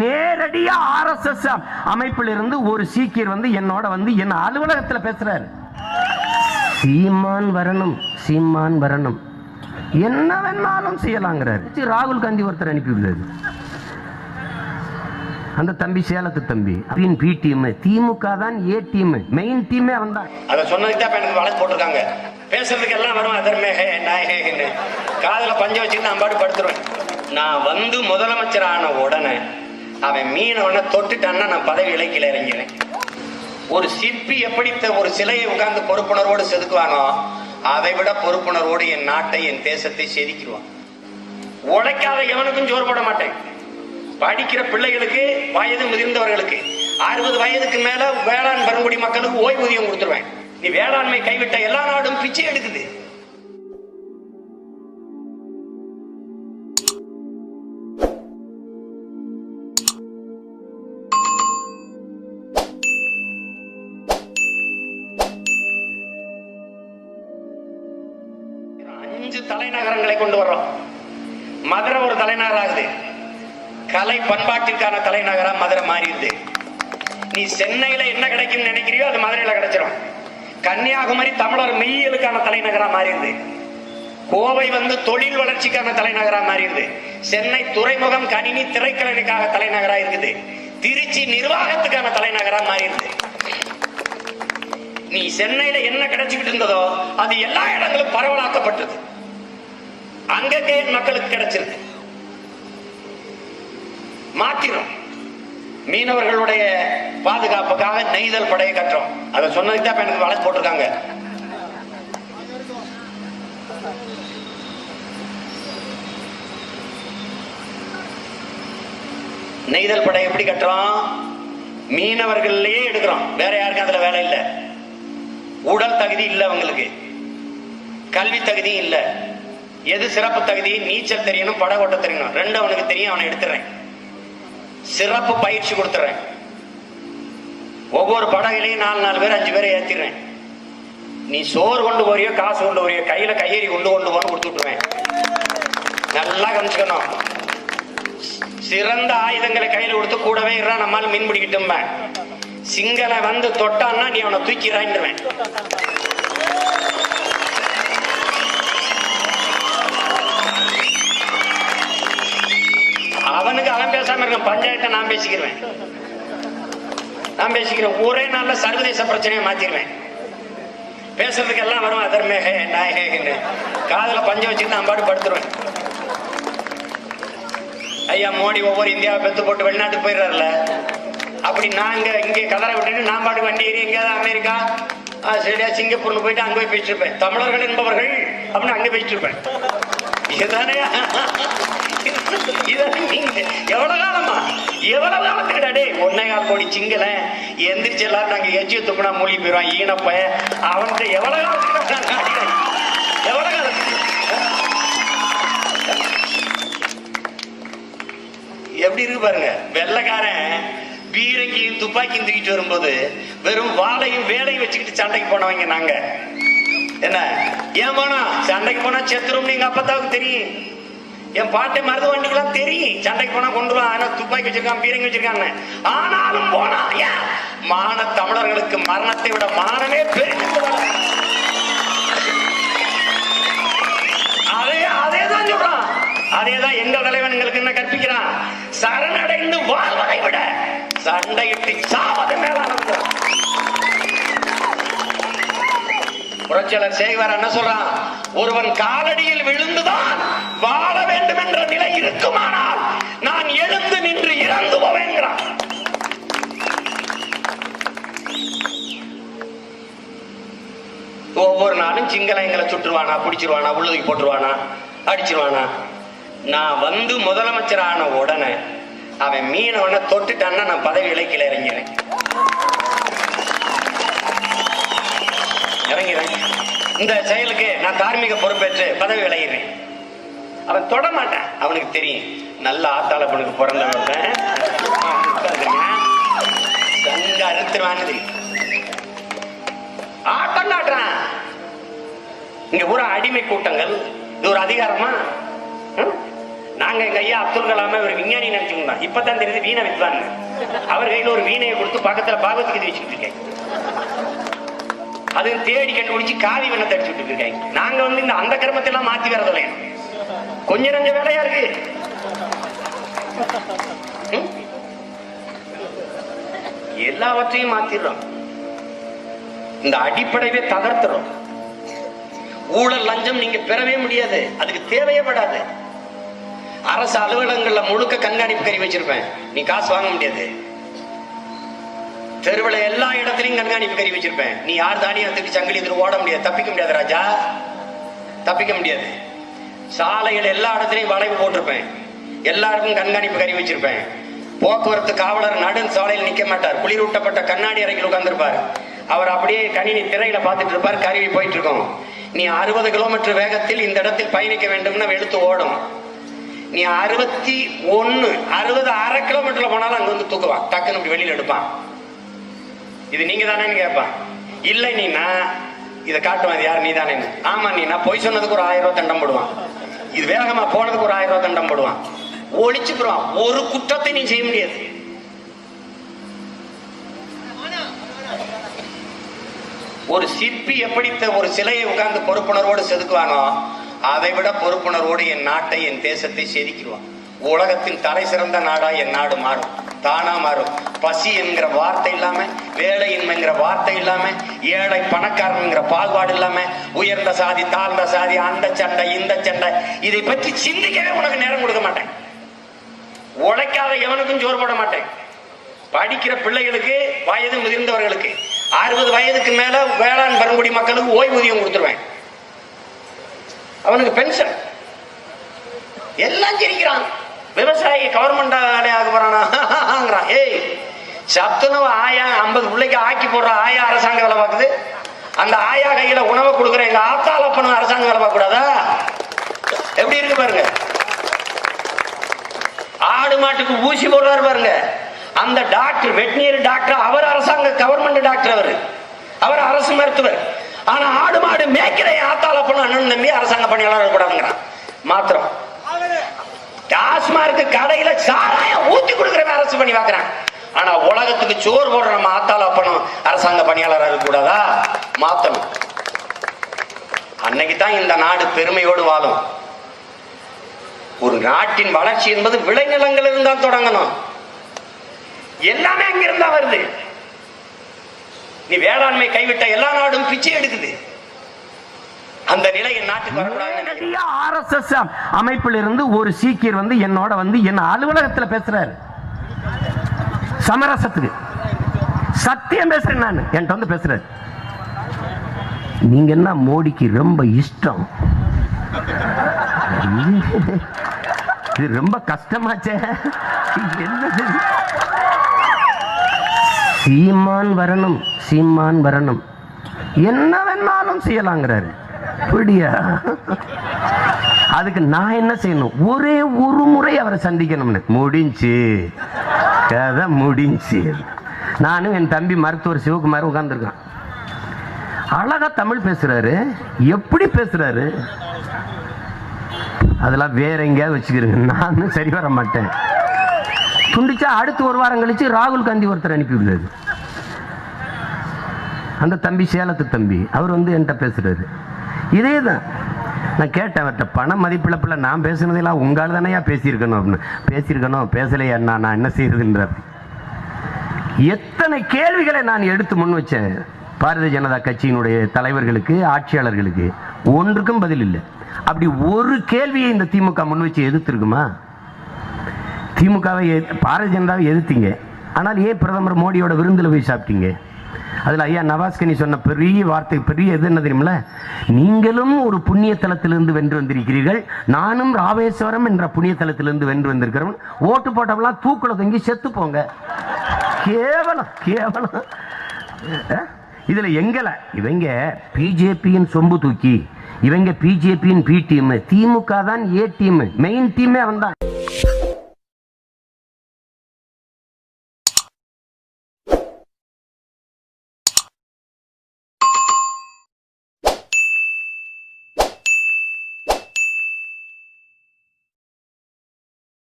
நேரடியா ஆர்எஸ்எஸ் அமைப்பில் இருந்து ஒரு சீக்கியர் வந்து என்னோட வந்து என் அலுவலகத்துல பேசுறாரு. சீமான் வரணும் சீமான் வரணும். என்ன வேணாலும் செய்யலாங்கிறாரு. ராகுல் காந்தி ஒருத்தர் அனுப்பிவிடுறாரு அந்த தம்பி சேலத்து தம்பி அப்படின்னு பி டீம் திமுக தான் ஏ டீம் மெயின் டீமே அவன் தான் அதை சொன்னதுக்கு தான் எனக்கு வழக்கு போட்டிருக்காங்க. பேசுறதுக்கு எல்லாம் வரும் அதர்மே ஹே நாயகன்னு காதுல பஞ்ச வச்சுட்டு நான் பாடு படுத்துருவேன். நான் வந்து முதலமைச்சர் ஆன உடனே அவன் மீனவனை தொட்டுட்டான்னா நான் பதவி இலக்கில இறங்கிறேன் ஒரு சிற்பி எப்படி ஒரு சிலையை உட்கார்ந்து பொறுப்புணர்வோடு செதுக்குவானோ அதை விட பொறுப்புணர்வோடு என் நாட்டை என் தேசத்தை செதுக்கிடுவான். உழைக்காத எவனுக்கும் ஜோர் போட மாட்டேன். படிக்கிற பிள்ளைகளுக்கு வயது முதிர்ந்தவர்களுக்கு அறுபது வயதுக்கு மேல வேளாண் பெருங்குடி மக்களுக்கு ஓய்வூதியம் கொடுத்துருவேன். நீ வேளாண்மை கைவிட்ட எல்லா நாடும் பிச்சை எடுக்குது. தலைநகரங்களை கொண்டு வர்றோம். மதுரை ஒரு தலைநகர் ஆகுது கலை பண்பாட்டிற்கான தலைநகரா மதுரை மாறிடுது. நீ சென்னையில என்ன கிடைக்கும் நினைக்கிறியோ அது மதுரையில கிடைச்சிடும் கன்னியாகுமரி தமிழர் மெய்யலுக்கான தலைநகரா மாறிடுது. கோவை வந்து தொழில் வளர்ச்சிக்கான தலைநகரா மாறிடுது. சென்னை துறைமுகம் கணினி திரைக்கலனுக்காக தலைநகரா இருக்குது. திருச்சி நிர்வாகத்துக்கான தலைநகரா மாறிடுது. நீ சென்னையில என்ன கிடைச்சுக்கிட்டு இருந்ததோ அது எல்லா இடங்களும் பரவலாக்கப்பட்டது. அங்கங்கே மக்களுக்கு கிடைச்சிருக்கு? மாத்திரம். மீனவர்களுடைய பாதுகாப்புக்காக நெய்தல் படையை கட்டுறோம். அதை சொன்னதுக்கு தான் எனக்கு வழக்கு போட்டிருக்காங்க. நெய்தல் படை எப்படி கட்டுறோம்? மீனவர்கள்லயே எடுக்கிறோம். வேற யாருக்கும் அதுல வேலை இல்லை. உடல் தகுதி இல்லை அவங்களுக்கு. கல்வி தகுதியும் இல்லை. எது சிறப்பு தகுதி? நீச்சல் தெரியணும் படகு ஓட்ட தெரியணும். ரெண்டு அவனுக்கு தெரியும் அவனை எடுத்துறேன் சிறப்பு பயிற்சி கொடுத்துறேன் ஒவ்வொரு படகுலையும் நாலு நாலு பேர் அஞ்சு பேரை ஏத்திடுறேன். நீ சோறு கொண்டு போறியோ காசு கொண்டு போறியோ கையில கையெறி கொண்டு கொண்டு போன கொடுத்து விட்டுருவேன். நல்லா கவனிச்சுக்கணும். சிறந்த ஆயுதங்களை கையில கொடுத்து கூடவே இருறா நம்மால் மீன் பிடிக்கிட்டும்பேன். சிங்கள வந்து தொட்டான்னா நீ அவனை தூக்கி அவனுக்கு அவன் பேசாம இருக்கான் பஞ்சாயத்தை நான் பேசிக்கிறேன் நான் பேசிக்கிறேன் ஒரே நாள்ல சர்வதேச பிரச்சனையை மாத்திடுவேன் பேசுறதுக்கு எல்லாம் வரும் அதர்மே ஹே நாயகன்னு காதல பஞ்சம் வச்சுட்டு நான் பாட்டு படுத்துருவேன். ஐயா மோடி ஒவ்வொரு இந்தியாவை பெத்து போட்டு வெளிநாட்டுக்கு போயிடுறாருல. அப்படி நாங்க இங்கே கதற விட்டுட்டு நான் பாட்டு வண்டி ஏறி எங்கேயாவது அமெரிக்கா சரியா சிங்கப்பூர்ல போயிட்டு அங்க போய் பேசிருப்பேன் தமிழர்கள் என்பவர்கள் அப்படின்னு அங்க பேசிட்டு இருப்பேன் இதுதானே? நீங்க எவ்வளவு காலமா? எவ்வளவு காலத்துக்கு டேய் ஒன்னே கால் கோடி சிங்கல எந்திரிச்சு எல்லாரும் நாங்க எஜ்ஜி துப்புனா மூழ்கி போயிடுவான் ஈனப்ப அவன்கிட்ட எவ்வளவு காலத்துக்கு எவ்வளவு காலத்துக்கு? எப்படி இருக்கு பாருங்க வெள்ளைக்காரன் பீரங்கியும் துப்பாக்கியும் தூக்கிட்டு வரும்போது வெறும் வாழையும் வேலையும் வச்சுக்கிட்டு சண்டைக்கு போனவங்க நாங்க. என்ன? ஏன் போனா சண்டைக்கு போனா செத்துரும் எங்க அப்பத்தாவுக்கு தெரியும். என் பாட்டை மருது வண்டிக்கெல்லாம் தெரியும். சண்டைக்கு போனா கொண்டு வா. ஆனா துப்பாக்கி வச்சிருக்கான் பீரங்கி வச்சிருக்காங்க ஆனாலும் போனா ஏன் மான தமிழர்களுக்கு மரணத்தை விட மானமே பெருசு அதே அதே தான் சொல்றான். அதே தான் எங்க தலைவன் எங்களுக்கு என்ன கற்பிக்கிறான்? சரணடைந்து வாழ்வதை விட சண்டையிட்டு சாவது மேலானது புரட்சியாளர் சேகர் என்ன சொல்றான்? ஒருவன் காலடியில் விழுந்துதான் வாழ வேண்டும் என்ற நிலை இருக்குமானால் நான் எழுந்து நின்று இறந்து போவேங்கிறான் ஒவ்வொரு நாளும் சிங்கள எங்களை சுட்டுருவானா பிடிச்சிருவானா உள்ளதுக்கு போட்டுருவானா அடிச்சிருவானா? நான் வந்து முதலமைச்சர் ஆன உடனே அவன் மீனவனை தொட்டுட்டான்னா நான் பதவி இலக்கில இறங்கிறேன் இறங்கிறேன் இந்த செயலுக்கு நான் தார்மீக பொறுப்பேற்று பதவி விளையிறேன் அவன் தொட மாட்டான் அவனுக்கு தெரியும். நல்ல ஆத்தால பொண்ணுக்கு பிறந்தவன் சங்க அறுத்துருவான்னு தெரியும் ஆட்டம் காட்டுறான் இங்க பூரா அடிமை கூட்டங்கள். இது ஒரு அதிகாரமா? நாங்க எங்க ஐயா அப்துல் கலாம ஒரு விஞ்ஞானி நினைச்சுக்கோங்க இப்பதான் தெரியுது வீணை வித்வான். அவர் கையில ஒரு வீணையை கொடுத்து பக்கத்துல பாகவத்கீதை வச்சுட்டு இருக்கேன் அது தேடி கண்டுபிடிச்சு காவி வண்ணத்தை அடிச்சுட்டு இருக்காங்க. நாங்க வந்து இந்த அந்த கிரமத்தை எல்லாம் மாத்தி வரதில்லை கொஞ்ச நஞ்ச வேலையா இருக்கு? எல்லாவற்றையும் மாத்திடுறோம். இந்த அடிப்படையே தகர்த்துறோம். ஊழல் லஞ்சம் நீங்க பெறவே முடியாது. அதுக்கு தேவையே படாது. அரசு அலுவலகங்கள்ல முழுக்க கண்காணிப்பு கறி வச்சிருப்பேன். நீ காசு வாங்க முடியாது. தெருவுல எல்லா இடத்துலயும் கண்காணிப்பு கறி வச்சிருப்பேன். நீ யார் தானியம் எடுத்துட்டு சங்கிலி எதிர்த்து ஓட முடியாது. தப்பிக்க முடியாது ராஜா. தப்பிக்க முடியாது. சாலைகள் எல்லா இடத்துலையும் வளைவு போட்டிருப்பேன். எல்லாருக்கும் கண்காணிப்பு கறி வச்சிருப்பேன். போக்குவரத்து காவலர் நடு சாலையில் நிக்க மாட்டார். குளிரூட்டப்பட்ட கண்ணாடி அறையில் உட்கார்ந்திருப்பார். அவர் அப்படியே கணினி திரையில பார்த்துட்டு இருப்பார். கருவி போயிட்டு இருக்கோம். நீ அறுபது கிலோமீட்டர் வேகத்தில் இந்த இடத்தில் பயணிக்க வேண்டும்னு வெளுத்து ஓடும். நீ அறுபத்தி ஒன்னு அறுபது அரை கிலோமீட்டர்ல போனாலும் அங்க வந்து தூக்குவான். டக்குன்னு இப்படி வெளியில எடுப்பான். இது நீங்க தானேன்னு கேட்பான். இல்லை நீனா இதை காட்டுவான். யார்? நீ தானே ஆமா நீனா பொய் சொன்னதுக்கு ஒரு ஆயிரம் ரூபாய் தண்டம் போடுவான். இது வேகமா போனதுக்கு ஒரு ஆயிரம் ரூபாய் தண்டம் போடுவான். ஒழிச்சுக்குறான். ஒரு குற்றத்தை நீ செய்ய முடியாது. ஒரு சிற்பி எப்படி ஒரு சிலையை உட்கார்ந்து பொறுப்புணர்வோடு செதுக்குவானோ அதை விட பொறுப்புணர்வோடு என் நாட்டை என் தேசத்தை செதுக்கிடுவான். உலகத்தின் தலை சிறந்த நாடா என் நாடு மாறும். தானா மாறும். பசி என்கிற வார்த்தை இல்லாம வேலையின்மைங்கிற வார்த்தை இல்லாம ஏழை பணக்காரங்கிற பாகுபாடு இல்லாம உயர்ந்த சாதி தாழ்ந்த சாதி அந்த சண்டை இந்த சண்டை இதை பற்றி சிந்திக்கவே உனக்கு நேரம் கொடுக்க மாட்டேன். உழைக்காத எவனுக்கும் சோறு போட மாட்டேன். படிக்கிற பிள்ளைகளுக்கு வயது முதிர்ந்தவர்களுக்கு அறுபது வயதுக்கு மேல வேளாண் பருங்குடி மக்களுக்கு ஓய்வூதியம் கொடுத்துருவேன். அவனுக்கு பென்ஷன் எல்லாம் சிரிக்கிறான் விவசாயி கவர்மெண்ட் ஆக போறானாங்கிறான் ஏய் சத்துணவு ஆயா ஐம்பது பிள்ளைக்கு ஆக்கி போடுற ஆயா அரசாங்க வேலை பார்க்குது. அந்த ஆயா கையில உணவை கொடுக்குற எங்க ஆத்தால பண்ணும் அரசாங்க வேலை பார்க்க கூடாதா எப்படி இருக்கு பாருங்க. ஆடு மாட்டுக்கு ஊசி போடுறாரு பாருங்க. அந்த டாக்டர் வெட்டினரி டாக்டர் அவர் அரசாங்க கவர்மெண்ட் டாக்டர் அவர். அவர் அரசு மருத்துவர். ஆனா ஆடு மாடு மேய்க்கிற ஆத்தால பண்ண அண்ணன் தம்பி அரசாங்க பணியாளர் கூடாதுங்கிறான் மாத்திரம். டாஸ்மார்க்கு கடையில சாராயம் ஊத்தி கொடுக்குற அரசு பண்ணி பாக்குறாங்க ஆனா உலகத்துக்கு சோறு போடுற நம்ம ஆத்தால பணம் அரசாங்க பணியாளராக இருக்க கூடாதா? மாத்தணும். அன்னைக்கு தான் இந்த நாடு பெருமையோடு வாழும். ஒரு நாட்டின் வளர்ச்சி என்பது விளைநிலங்கள் இருந்தால் தொடங்கணும். எல்லாமே அங்கிருந்தா வருது. நீ வேளாண்மை கைவிட்ட எல்லா நாடும் பிச்சை எடுக்குது. அந்த நிலை என் நாட்டுக்கு. ஆர்எஸ்எஸ் அமைப்பில் இருந்து ஒரு சீக்கியர் வந்து என்னோட வந்து என்ன அலுவலகத்துல பேசுறாரு. சமரசத்துக்கு. சத்தியம் பேசுறேன் நான். என்கிட்ட வந்து பேசுறாரு. நீங்க என்ன மோடிக்கு ரொம்ப இஷ்டம்? இது ரொம்ப கஷ்டமாச்சே. என்னது? சீமான் வரணும். சீமான் வரணும். என்ன வேணாலும் செய்யலாங்கிறாரு. அப்படியா? அதுக்கு நான் என்ன செய்யணும்? ஒரே ஒரு முறை அவரை சந்திக்கணும்னு. முடிஞ்சு. கதை முடிஞ்சு. நானும் என் தம்பி மருத்துவர் சிவகுமார் உட்கார்ந்துருக்கான். அழகா தமிழ் பேசுறாரு. எப்படி பேசுறாரு? அதெல்லாம் வேற எங்கேயாவது வச்சுக்கிறேங்க நானும் சரி வர மாட்டேன். துண்டிச்சா அடுத்து ஒரு வாரம் கழிச்சு ராகுல் காந்தி ஒருத்தர் அனுப்பி விடுறாரு. அந்த தம்பி சேலத்து தம்பி. அவர் வந்து என்கிட்ட பேசுறாரு. இதே தான் நான் கேட்டேன் அவர்கிட்ட பண மதிப்பிழப்பில் நான் பேசுனதெல்லாம் உங்களால் தானேயா பேசியிருக்கணும் அப்படின்னு. பேசியிருக்கணும் பேசலையா நான் என்ன செய்யறதுன்றார் எத்தனை கேள்விகளை நான் எடுத்து முன் வச்சேன். பாரதிய ஜனதா கட்சியினுடைய தலைவர்களுக்கு ஆட்சியாளர்களுக்கு. ஒன்றுக்கும் பதில் இல்லை. அப்படி ஒரு கேள்வியை இந்த திமுக முன் வச்சு எதிர்த்திருக்குமா? திமுகவை பாரதிய ஜனதாவை எதிர்த்தீங்க. ஆனால் ஏன் பிரதமர் மோடியோட விருந்தில் போய் சாப்பிட்டீங்க? அதில் ஐயா நவாஸ்கனி சொன்ன பெரிய வார்த்தை பெரிய எது என்ன தெரியுமில நீங்களும் ஒரு புண்ணிய தலத்திலிருந்து வென்று வந்திருக்கிறீர்கள். நானும் ராமேஸ்வரம் என்ற புண்ணிய தலத்திலிருந்து வென்று வந்திருக்கிறவன். ஓட்டு போட்டவெல்லாம் தூக்குல தொங்கி செத்து போங்க. கேவலம் கேவலம். இதில் இதுல எங்கல? இவங்க பிஜேபியின் சொம்பு தூக்கி இவங்க பிஜேபியின் பி டீம். திமுக தான் ஏ டீம். மெயின் டீமே அவன் தான்